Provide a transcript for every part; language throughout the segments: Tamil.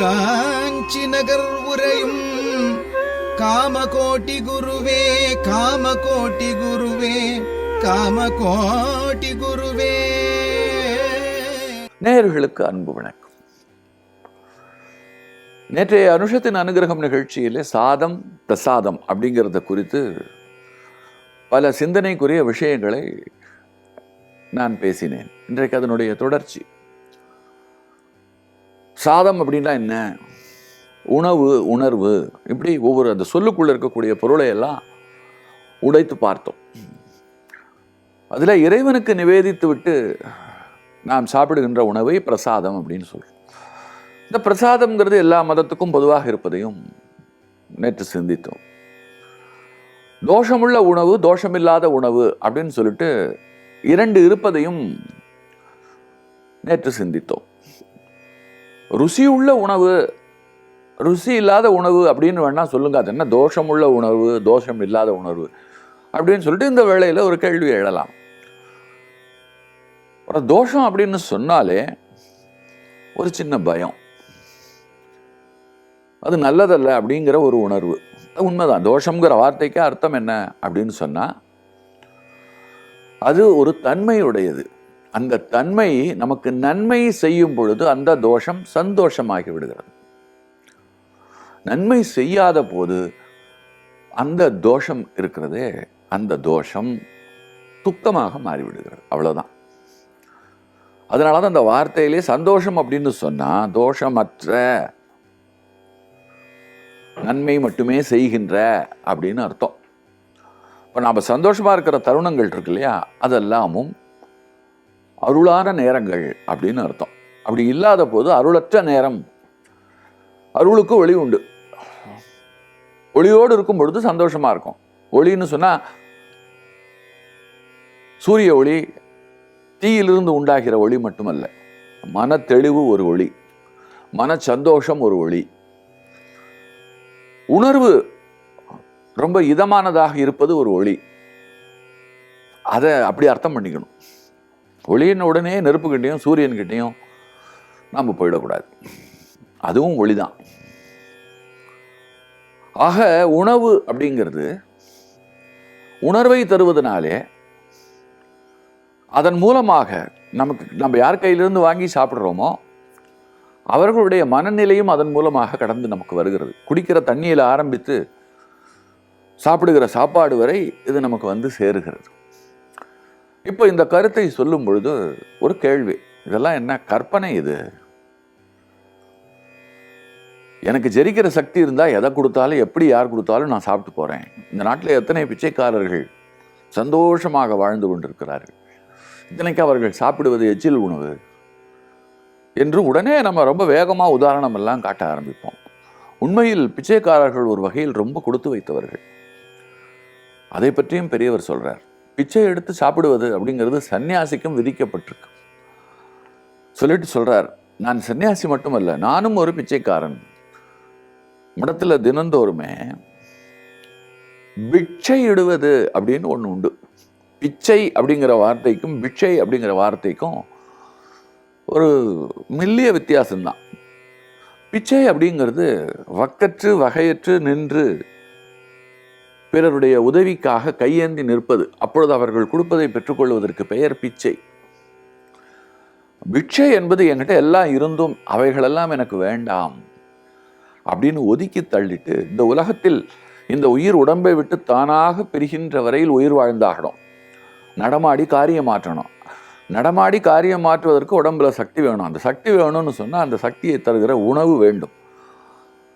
காஞ்சி நகர் உரையும் காமகோட்டி குருவே காமகோட்டி குருவே காமகோட்டி குருவே. நேயர்களுக்கு அன்பு வணக்கம். நேற்றைய அனுஷத்தின் அனுகிரகம் நிகழ்ச்சியில் சாதம் பிரசாதம் அப்படிங்கிறத குறித்து பல சிந்தனைக்குரிய விஷயங்களை நான் பேசினேன். இன்றைக்கு அதனுடைய தொடர்ச்சி சாதம் அப்படின்னா என்ன? உணவு உணர்வு. இப்படி ஒவ்வொரு அந்த சொல்லுக்குள்ளே இருக்கக்கூடிய பொருளை எல்லாம் உடைத்து பார்த்தோம். அதில் இறைவனுக்கு நிவேதித்து விட்டு நாம் சாப்பிடுகின்ற உணவை பிரசாதம் அப்படின்னு சொல்கிறோம் இந்த பிரசாதம்ங்கிறது எல்லா மதத்துக்கும் பொதுவாக இருப்பதையும் நேற்று சிந்தித்தோம். தோஷமுள்ள உணவு தோஷமில்லாத உணவு அப்படின்னு சொல்லிட்டு இரண்டு இருப்பதையும் நேற்று சிந்தித்தோம். ருசியுள்ள உணவு ருசி இல்லாத உணவு அப்படின்னு வேணால் சொல்லுங்கள் அது என்ன தோஷமுள்ள உணவு தோஷம் இல்லாத உணர்வு அப்படின்னு சொல்லிட்டு இந்த வேளையில் ஒரு கேள்வி எழலாம். ஒரு தோஷம் அப்படின்னு சொன்னாலே ஒரு சின்ன பயம். அது நல்லதல்ல அப்படிங்கிற ஒரு உணர்வு. உண்மைதான். தோஷங்கிற வார்த்தைக்கு அர்த்தம் என்ன அப்படின்னு சொன்னால் அது ஒரு தன்மையுடையது. அந்த தன்மை நமக்கு நன்மை செய்யும் பொழுது அந்த தோஷம் சந்தோஷமாகி விடுகிறது. நன்மை செய்யாத போது அந்த தோஷம் இருக்கிறதே அந்த தோஷம் துக்கமாக மாறிவிடுகிறது. அவ்வளவுதான். அதனால தான் அந்த வார்த்தையிலே சந்தோஷம் அப்படின்னு சொன்னா தோஷமற்ற நன்மை மட்டுமே செய்கின்ற அப்படின்னு அர்த்தம். இப்போ நாம் சந்தோஷமா இருக்கிற தருணங்கள் இருக்கு இல்லையா? அதெல்லாமும் அருளான நேரங்கள் அப்படின்னு அர்த்தம். அப்படி இல்லாத போது அருளற்ற நேரம். அருளுக்கு ஒளி உண்டு. ஒளியோடு இருக்கும் பொழுது சந்தோஷமா இருக்கும். ஒளின்னு சொன்னா சூரிய ஒளி தீயிலிருந்து உண்டாகிற ஒளி மட்டுமல்ல. மன தெளிவு ஒரு ஒளி மன சந்தோஷம் ஒரு ஒளி. உணர்வு ரொம்ப இதமானதாக இருப்பது ஒரு ஒளி. அதை அப்படி அர்த்தம் பண்ணிக்கணும். ஒளியின் உடனே நெருப்புக்கிட்டையும் சூரியன்கிட்டையும் நாம் போயிடக்கூடாது. அதுவும் ஒளி தான் ஆக உணவு அப்படிங்கிறது உணர்வை தருவதனாலே அதன் மூலமாக நமக்கு நம்ம யார் கையிலிருந்து வாங்கி சாப்பிட்றோமோ அவர்களுடைய மனநிலையும் அதன் மூலமாக கடந்து நமக்கு வருகிறது. குடிக்கிற தண்ணியில் ஆரம்பித்து சாப்பிடுகிற சாப்பாடு வரை இது நமக்கு வந்து சேருகிறது. இப்போ இந்த கருத்தை சொல்லும் பொழுது ஒரு கேள்வி இதெல்லாம் என்ன கற்பனை இது? எனக்கு ஜெரிக்கிற சக்தி இருந்தால் எதை கொடுத்தாலும் எப்படி யார் கொடுத்தாலும் நான் சாப்பிட்டு போகிறேன் இந்த நாட்டில் எத்தனை பிச்சைக்காரர்கள் சந்தோஷமாக வாழ்ந்து கொண்டிருக்கிறார்கள். இத்தனைக்கு அவர்கள் சாப்பிடுவது எச்சில் உணவு என்று உடனே நம்ம ரொம்ப வேகமாக உதாரணம் எல்லாம் காட்ட ஆரம்பிப்போம். உண்மையில் பிச்சைக்காரர்கள் ஒரு வகையில் ரொம்ப கொடுத்து வைத்தவர்கள். அதை பற்றியும் பெரியவர் சொல்கிறார் பிச்சை எடுத்து சாப்பிடுவது அப்படிங்கிறது சன்னியாசிக்கும் விதிக்கப்பட்டிருக்கு. சொல்லிட்டு சொல்கிறார் நான் சன்னியாசி மட்டுமல்ல நானும் ஒரு பிச்சைக்காரன். மடத்தில் தினந்தோறுமே பிட்சை இடுவது அப்படின்னு ஒன்று உண்டு. பிச்சை அப்படிங்கிற வார்த்தைக்கும் பிட்சை அப்படிங்கிற வார்த்தைக்கும் ஒரு மெல்லிய வித்தியாசம்தான். பிச்சை அப்படிங்கிறது வக்கற்று வகையற்று நின்று பிறருடைய உதவிக்காக கையேந்தி நிற்பது அப்பொழுது அவர்கள் கொடுப்பதை பெற்றுக்கொள்வதற்கு பெயர் பிச்சை. பிட்சை என்பது என்கிட்ட எல்லாம் இருந்தும் அவைகளெல்லாம் எனக்கு வேண்டாம் அப்படின்னு ஒதுக்கி தள்ளிட்டு இந்த உலகத்தில் இந்த உயிர் உடம்பை விட்டு தானாக பிரிகின்ற வரையில் உயிர் வாழ்ந்தாகணும். நடமாடி காரியம் மாற்றணும். நடமாடி காரியம் மாற்றுவதற்கு உடம்புல சக்தி வேணும். அந்த சக்தி வேணும்னு சொன்னால் அந்த சக்தியை தருகிற உணவு வேண்டும்.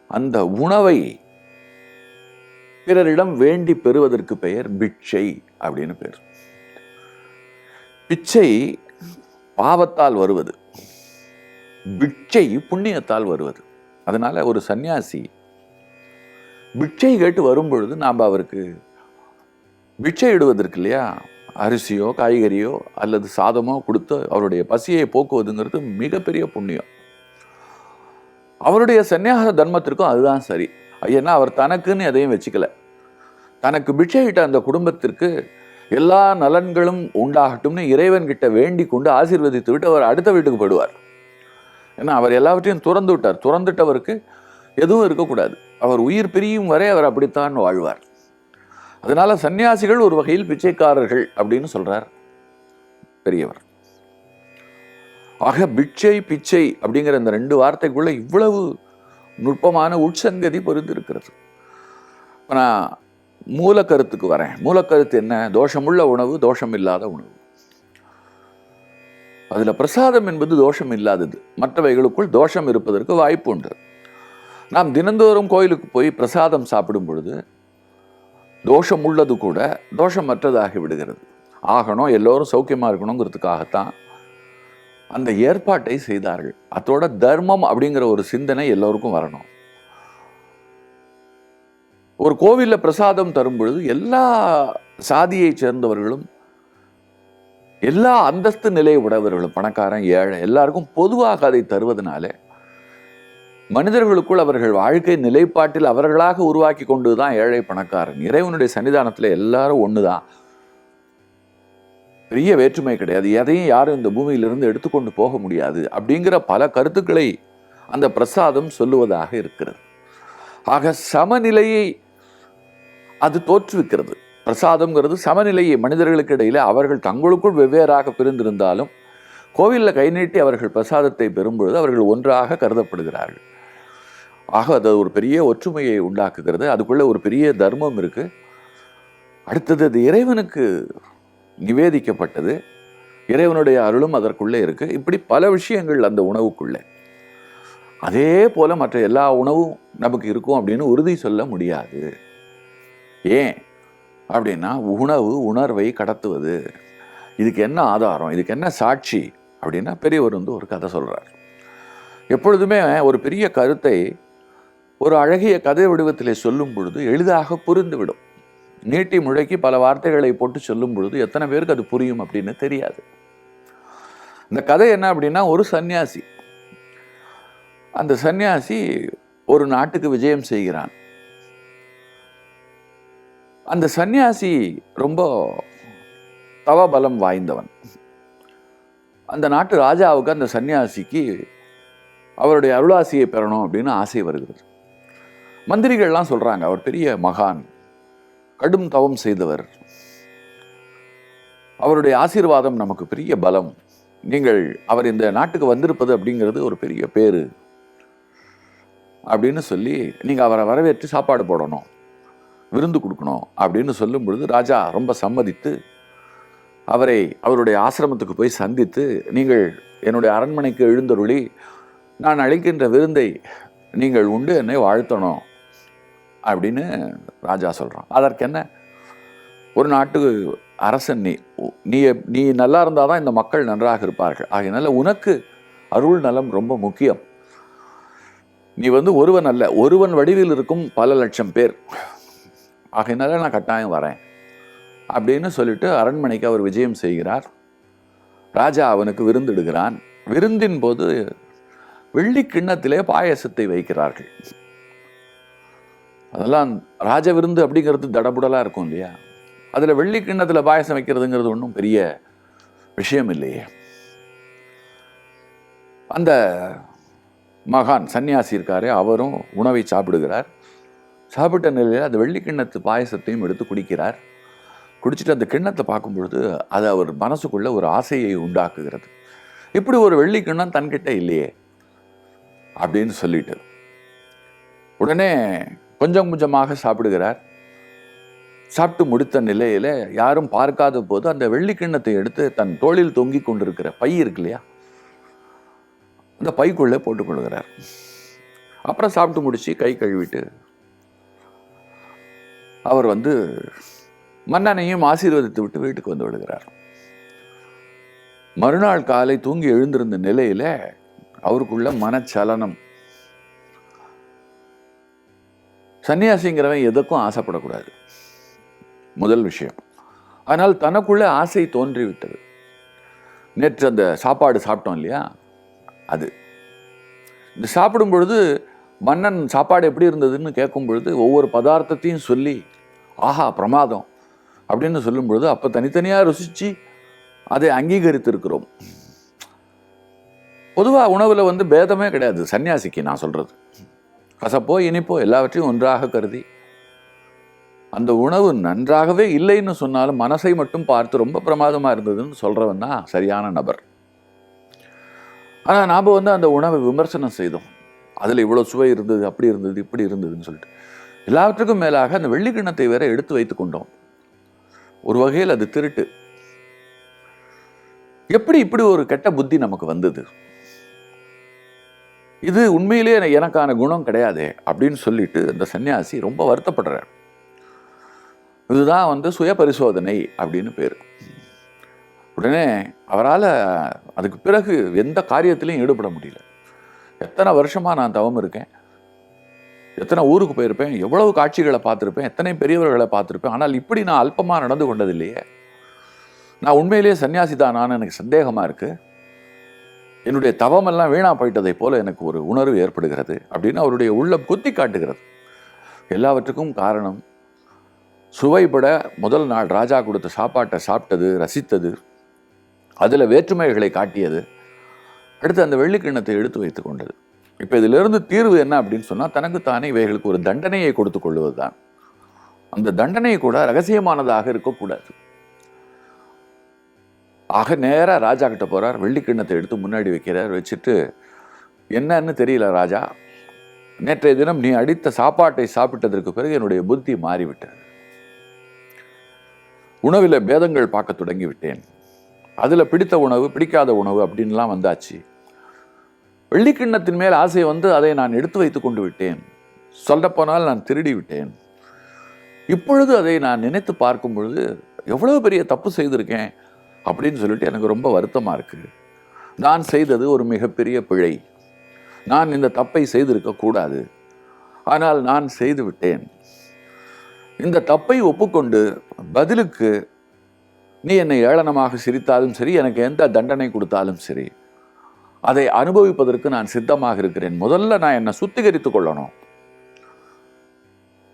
அந்த உணவை பிறரிடம் வேண்டி பெறுவதற்கு பெயர் பிட்சை அப்படின்னு பேர். பிச்சை பாவத்தால் வருவது. பிட்சை புண்ணியத்தால் வருவது. அதனால் ஒரு சன்னியாசி பிட்சை கேட்டு வரும் பொழுது நாம் அவருக்கு பிட்சை இடுவதற்கு இல்லையா? அரிசியோ காய்கறியோ அல்லது சாதமோ கொடுத்து அவருடைய பசியை போக்குவதுங்கிறது மிகப்பெரிய புண்ணியம். அவருடைய சன்னியாச தர்மத்திற்கும் அதுதான் சரி. ஏன்னா அவர் தனக்குன்னு எதையும் வச்சுக்கல. தனக்கு பிட்சையிட்ட அந்த குடும்பத்திற்கு எல்லா நலன்களும் உண்டாகட்டும்னு இறைவன் கிட்ட வேண்டிக் கொண்டு ஆசீர்வதித்து விட்டு அவர் அடுத்த வீட்டுக்கு போயிடுவார். ஏன்னா அவர் எல்லாவற்றையும் துறந்து விட்டார். துறந்துட்டவருக்கு எதுவும் இருக்கக்கூடாது. அவர் உயிர் பிரியும் வரை அவர் அப்படித்தான் வாழ்வார். அதனால் சன்னியாசிகள் ஒரு வகையில் பிச்சைக்காரர்கள் அப்படின்னு சொல்கிறார் பெரியவர். ஆக பிட்சை பிச்சை அப்படிங்கிற இந்த ரெண்டு வார்த்தைக்குள்ளே இவ்வளவு நுட்பமான உட்சங்கதி பொருந்திருக்கிறது. இப்போ நான் மூலக்கருத்துக்கு வரேன். மூலக்கருத்து என்ன? தோஷமுள்ள உணவு தோஷம் இல்லாத உணவு. அதில் பிரசாதம் என்பது தோஷம் இல்லாதது மற்றவைகளுக்குள் தோஷம் இருப்பதற்கு வாய்ப்பு உண்டு. நாம் தினந்தோறும் கோயிலுக்கு போய் பிரசாதம் சாப்பிடும் பொழுது தோஷம் உள்ளது கூட தோஷமற்றதாகி விடுகிறது. ஆகணும் எல்லோரும் சௌக்கியமாக இருக்கணுங்கிறதுக்காகத்தான் அந்த ஏற்பாட்டை செய்தார்கள். அதோட தர்மம் அப்படிங்கிற ஒரு சிந்தனை எல்லோருக்கும் வரணும். ஒரு கோவில்ல பிரசாதம் தரும் பொழுது எல்லா சாதியை சேர்ந்தவர்களும் எல்லா அந்தஸ்து நிலை உடையவர்களும் பணக்காரன் ஏழை எல்லாருக்கும் பொதுவாக அதை தருவதனால மனிதர்களுக்குள் அவர்கள் வாழ்க்கை நிலைப்பாட்டில் அவர்களாக உருவாக்கி கொண்டு தான் ஏழை பணக்காரன். இறைவனுடைய சன்னிதானத்தில் எல்லாரும் ஒண்ணுதான். பெரிய வேற்றுமை கிடையாது. எதையும் யாரும் இந்த பூமியிலிருந்து எடுத்துக்கொண்டு போக முடியாது அப்படிங்கிற பல கருத்துக்களை அந்த பிரசாதம் சொல்லுவதாக இருக்கிறது. ஆக சமநிலையை அது தோற்றுவிக்கிறது. பிரசாதம்ங்கிறது சமநிலையை மனிதர்களுக்கு இடையில் அவர்கள் தங்களுக்குள் வெவ்வேறாக பிரிந்திருந்தாலும் கோவிலில் கை நீட்டி அவர்கள் பிரசாதத்தை பெறும்பொழுது அவர்கள் ஒன்றாக கருதப்படுகிறார்கள். ஆக அது ஒரு பெரிய ஒற்றுமையை உண்டாக்குகிறது. அதுக்குள்ளே ஒரு பெரிய தர்மம் இருக்குது அடுத்தது அது இறைவனுக்கு நிவேதிக்கப்பட்டது. இறைவனுடைய அருளும் அதற்குள்ளே இருக்குது இப்படி பல விஷயங்கள் அந்த உணவுக்குள்ளே. அதே போல் மற்ற எல்லா உணவும் நமக்கு இருக்கும் அப்படின்னு உறுதி சொல்ல முடியாது. ஏன்? அப்படின்னா உணவு உணர்வை கடத்துவது. இதுக்கு என்ன ஆதாரம்? இதுக்கு என்ன சாட்சி? அப்படின்னா பெரியவர் வந்து ஒரு கதை சொல்கிறார் எப்பொழுதுமே ஒரு பெரிய கருத்தை ஒரு அழகிய கதை வடிவத்தில் சொல்லும் பொழுது எளிதாக புரிந்துவிடும். நீட்டி முழக்கி பல வார்த்தைகளை போட்டு சொல்லும் பொழுது எத்தனை பேருக்கு அது புரியும் அப்படின்னு தெரியாது. இந்த கதை என்ன அப்படின்னா ஒரு சன்னியாசி அந்த சன்னியாசி ஒரு நாட்டுக்கு விஜயம் செய்கிறான். அந்த சன்னியாசி ரொம்ப தவபலம் வாய்ந்தவன். அந்த நாட்டு ராஜாவுக்கு அந்த சன்னியாசிக்கு அவருடைய அருளாசியை பெறணும் அப்படின்னு ஆசை வருகிறது. மந்திரிகள்லாம் சொல்றாங்க அவர் பெரிய மகான். கடும் தவம் செய்தவர். அவருடைய ஆசீர்வாதம் நமக்கு பெரிய பலம். நீங்கள் அவர் இந்த நாட்டுக்கு வந்திருப்பது அப்படிங்கிறது ஒரு பெரிய பேர் அப்படின்னு சொல்லி நீங்கள் அவரை வரவேற்று சாப்பாடு போடணும் விருந்து கொடுக்கணும் அப்படின்னு சொல்லும் பொழுது ராஜா ரொம்ப சம்மதித்து அவரை அவருடைய ஆசிரமத்துக்கு போய் சந்தித்து நீங்கள் என்னுடைய அரண்மனைக்கு எழுந்தருளி நான் அழைக்கின்ற விருந்தை நீங்கள் உண்டு என்னை வாழ்த்தணும். அப்படின்னு ராஜா சொல்கிறான் அதற்கு என்ன ஒரு நாட்டு அரசன் நீ நீ நீ நல்லா இருந்தால் தான் இந்த மக்கள் நன்றாக இருப்பார்கள். ஆகையினால உனக்கு அருள் நலம் ரொம்ப முக்கியம். நீ வந்து ஒருவன் அல்ல ஒருவன் வடிவில் இருக்கும் பல லட்சம் பேர். ஆகையினால நான் கட்டாயம் வரேன். அப்படின்னு சொல்லிட்டு அரண்மனைக்கு அவர் விஜயம் செய்கிறார். ராஜா அவனுக்கு விருந்திடுகிறான் விருந்தின் போது வெள்ளி கிண்ணத்திலே பாயசத்தை வைக்கிறார்கள். அதெல்லாம் ராஜ விருந்து அப்படிங்கிறது தடபுடலாக இருக்கும் இல்லையா? அதில் வெள்ளி கிண்ணத்தில் பாயசம் வைக்கிறதுங்கிறது ஒன்றும் பெரிய விஷயம் இல்லையே. அந்த மகான் சன்னியாசி இருக்காரே அவரும் உணவை சாப்பிடுகிறார். சாப்பிட்ட நிலையில் அந்த வெள்ளி கிண்ணத்து பாயசத்தையும் எடுத்து குடிக்கிறார். குடிச்சிட்டு அந்த கிண்ணத்தை பார்க்கும் பொழுது அது அவர் மனசுக்குள்ள ஒரு ஆசையை உண்டாக்குகிறது. இப்படி ஒரு வெள்ளி கிண்ணம் தன்கிட்ட இல்லையே அப்படின்னு சொல்லிட்டு. உடனே கொஞ்சம் கொஞ்சமாக சாப்பிடுகிறார். சாப்பிட்டு முடித்த நிலையில் யாரும் பார்க்காத போது அந்த வெள்ளி கிண்ணத்தை எடுத்து தன் தோளில் தொங்கி கொண்டிருக்கிற பை இருக்கு இல்லையா? அந்த பைக்குள்ளே போட்டுக்கொள்கிறார் அப்புறம் சாப்பிட்டு முடிச்சு கை கழுவிட்டு அவர் வந்து மன்னனையும் ஆசீர்வதித்து விட்டு வீட்டுக்கு வந்து விடுகிறார். மறுநாள் காலை தூங்கி எழுந்திருந்த நிலையில அவருக்குள்ள மனச்சலனம் சன்னியாசிங்கிறவன் எதுக்கும் ஆசைப்படக்கூடாது. முதல் விஷயம். ஆனால் தனக்குள்ளே ஆசை தோன்றிவிட்டது. நேற்று அந்த சாப்பாடு சாப்பிட்டோம் இல்லையா? அது. இந்த சாப்பிடும் பொழுது மன்னன் சாப்பாடு எப்படி இருந்ததுன்னு கேட்கும் பொழுது ஒவ்வொரு பதார்த்தத்தையும் சொல்லி ஆஹா பிரமாதம். அப்படின்னு சொல்லும் பொழுது அப்போ தனித்தனியாக ருசித்து அதை அங்கீகரித்திருக்கிறோம். பொதுவாக உணவில் வந்து பேதமே கிடையாது சன்னியாசிக்கு நான் சொல்கிறது கசப்போ இனிப்போ எல்லாவற்றையும் ஒன்றாக கருதி. அந்த உணவு நன்றாகவே இல்லைன்னு சொன்னாலும் மனசை மட்டும் பார்த்து ரொம்ப பிரமாதமாக இருந்ததுன்னு சொல்கிறவன் தான் சரியான நபர். ஆனால் நாம் வந்து அந்த உணவை விமர்சனம் செய்தோம். அதில் இவ்வளோ சுவை இருந்தது அப்படி இருந்தது இப்படி இருந்ததுன்னு சொல்லிட்டு. எல்லாவற்றுக்கும் மேலாக அந்த வெள்ளிக்கிண்ணத்தை வேற எடுத்து வைத்து கொண்டோம். ஒரு வகையில் அது திருட்டு. எப்படி இப்படி ஒரு கெட்ட புத்தி நமக்கு வந்தது? இது உண்மையிலே எனக்கான குணம் கிடையாது அப்படின்னு சொல்லிட்டு இந்த சன்னியாசி ரொம்ப வருத்தப்படுறார். இதுதான் வந்து சுய பரிசோதனை அப்படின்னு பேர். உடனே அவரால் அதுக்கு பிறகு எந்த காரியத்திலையும் ஈடுபட முடியல. எத்தனை வருஷமாக நான் தவம் இருக்கேன்? எத்தனை ஊருக்கு போயிருப்பேன்? எவ்வளவு காட்சிகளை பார்த்துருப்பேன்? எத்தனை பெரியவர்களை பார்த்துருப்பேன்? ஆனால் இப்படி நான் அல்பமாக நடந்து கொண்டதில்லையே. நான் உண்மையிலேயே சன்னியாசி தானான்னு எனக்கு சந்தேகமாக இருக்குது என்னுடைய தவமெல்லாம் வீணாக போயிட்டதை போல எனக்கு ஒரு உணர்வு ஏற்படுகிறது அப்படின்னு அவருடைய உள்ளம் குத்தி காட்டுகிறது. எல்லாவற்றுக்கும் காரணம் சுவைபட முதல் நாள் ராஜா கொடுத்த சாப்பாட்டை சாப்பிட்டது ரசித்தது அதில் வேற்றுமைகளை காட்டியது அடுத்து அந்த வெள்ளிக்கிண்ணத்தை எடுத்து வைத்து கொண்டது. இப்போ இதிலிருந்து தீர்வு என்ன அப்படின்னு சொன்னால் தனக்குத்தானே இவைகளுக்கு ஒரு தண்டனையை கொடுத்து கொள்வது தான் அந்த தண்டனை கூட ரகசியமானதாக இருக்கக்கூடாது. ஆக நேராக ராஜா கிட்ட போறார். வெள்ளிக்கிண்ணத்தை எடுத்து முன்னாடி வைக்கிறார். வச்சுட்டு என்னன்னு தெரியல ராஜா. நேற்றைய தினம் நீ அடித்த சாப்பாட்டை சாப்பிட்டதற்கு பிறகு என்னுடைய புத்தி மாறிவிட்டது. உணவில் பேதங்கள் பார்க்க தொடங்கி விட்டேன் அதில் பிடித்த உணவு பிடிக்காத உணவு அப்படின்லாம் வந்தாச்சு. வெள்ளிக்கிண்ணத்தின் மேல் ஆசை வந்து அதை நான் எடுத்து வைத்து கொண்டு விட்டேன். சொல்லப்போனால் நான் திருடி விட்டேன். இப்பொழுது அதை நான் நினைத்து பார்க்கும் பொழுது எவ்வளவு பெரிய தப்பு செய்திருக்கேன். அப்படின்னு சொல்லிட்டு எனக்கு ரொம்ப வருத்தமாக இருக்குது நான் செய்தது ஒரு மிகப்பெரிய பிழை. நான் இந்த தப்பை செய்திருக்கக்கூடாது ஆனால் நான் செய்து விட்டேன். இந்த தப்பை ஒப்புக்கொண்டு பதிலுக்கு நீ என்னை ஏளனமாக சிரித்தாலும் சரி எனக்கு எந்த தண்டனை கொடுத்தாலும் சரி அதை அனுபவிப்பதற்கு நான் சித்தமாக இருக்கிறேன். முதல்ல நான் என்னை சுத்திகரித்து கொள்ளணும்.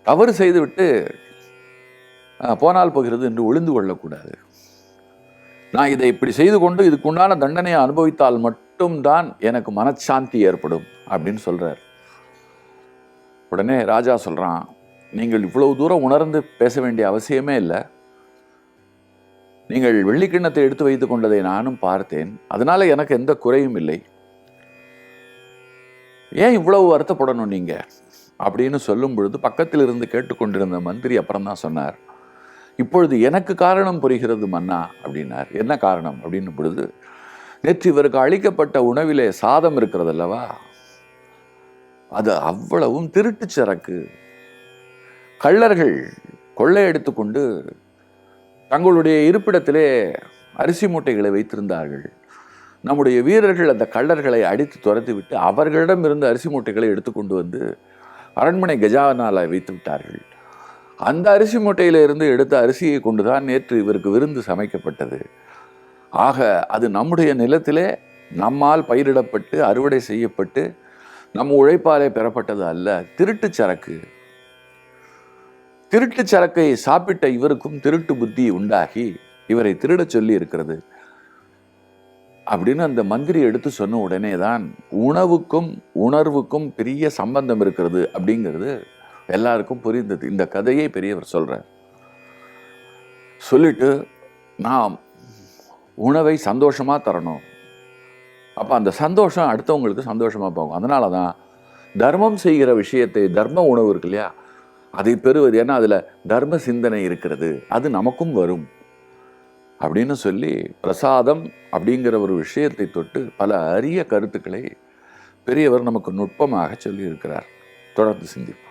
தவறு செய்துவிட்டு போனால் போகிறது என்று ஒளிந்து கொள்ளக்கூடாது. நான் இதை இப்படி செய்து கொண்டு இதுக்குண்டான தண்டனையை அனுபவித்தால் மட்டும்தான் எனக்கு மனச்சாந்தி ஏற்படும் அப்படின்னு சொல்கிறார் உடனே ராஜா சொல்கிறான் நீங்கள் இவ்வளவு தூரம் உணர்ந்து பேச வேண்டிய அவசியமே இல்லை. நீங்கள் வெள்ளிக்கிண்ணத்தை எடுத்து வைத்து கொண்டதை நானும் பார்த்தேன். அதனால் எனக்கு எந்த குறையும் இல்லை. ஏன் இவ்வளவு வருத்தப்படணும் நீங்கள் அப்படின்னு சொல்லும் பொழுது பக்கத்தில் இருந்து கேட்டுக்கொண்டிருந்த மந்திரி அப்புறம் தான் சொன்னார் இப்பொழுது எனக்கு காரணம் புரிகிறது மன்னா அப்படின்னார். என்ன காரணம்? அப்படின்னும் பொழுது நேற்று இவருக்கு அளிக்கப்பட்ட உணவிலே சாதம் இருக்கிறது அல்லவா? அது அவ்வளவும் திருட்டுச் சரக்கு. கள்ளர்கள் கொள்ளையடித்து கொண்டு தங்களுடைய இருப்பிடத்திலே அரிசி மூட்டைகளை வைத்திருந்தார்கள். நம்முடைய வீரர்கள் அந்த கள்ளர்களை அடித்து துரத்திவிட்டு அவர்களிடம் இருந்து அரிசி மூட்டைகளை எடுத்துக்கொண்டு வந்து அரண்மனை கஜானால வைத்து விட்டார்கள். அந்த அரிசி மூட்டையிலிருந்து எடுத்த அரிசியை கொண்டு தான் நேற்று இவருக்கு விருந்து சமைக்கப்பட்டது. ஆக அது நம்முடைய நிலத்திலே நம்மால் பயிரிடப்பட்டு அறுவடை செய்யப்பட்டு நம் உழைப்பாலே பெறப்பட்டது அல்ல. திருட்டு சரக்கு. திருட்டு சரக்கை சாப்பிட்ட இவருக்கும் திருட்டு புத்தி உண்டாகி இவரை திருடச் சொல்லி இருக்கிறது அப்படின்னு அந்த மந்திரி எடுத்து சொன்ன உடனே தான் உணவுக்கும் உணர்வுக்கும் பெரிய சம்பந்தம் இருக்கிறது அப்படிங்கிறது எல்லாருக்கும் புரிந்தது. இந்த கதையை பெரியவர் சொல்கிறார் சொல்லிட்டு நாம் உணவை சந்தோஷமாக தரணும். அப்போ அந்த சந்தோஷம் அடுத்தவங்களுக்கு சந்தோஷமாக போகும். அதனால தான் தர்மம் செய்கிற விஷயத்தை தர்ம உணவு இருக்கு இல்லையா? அதை பெறுவது. ஏன்னா அதில் தர்ம சிந்தனை இருக்கிறது. அது நமக்கும் வரும். அப்படின்னு சொல்லி பிரசாதம் அப்படிங்கிற ஒரு விஷயத்தை தொட்டு பல அரிய கருத்துக்களை பெரியவர் நமக்கு நுட்பமாக சொல்லியிருக்கிறார். தொடர்ந்து சிந்திப்போம்.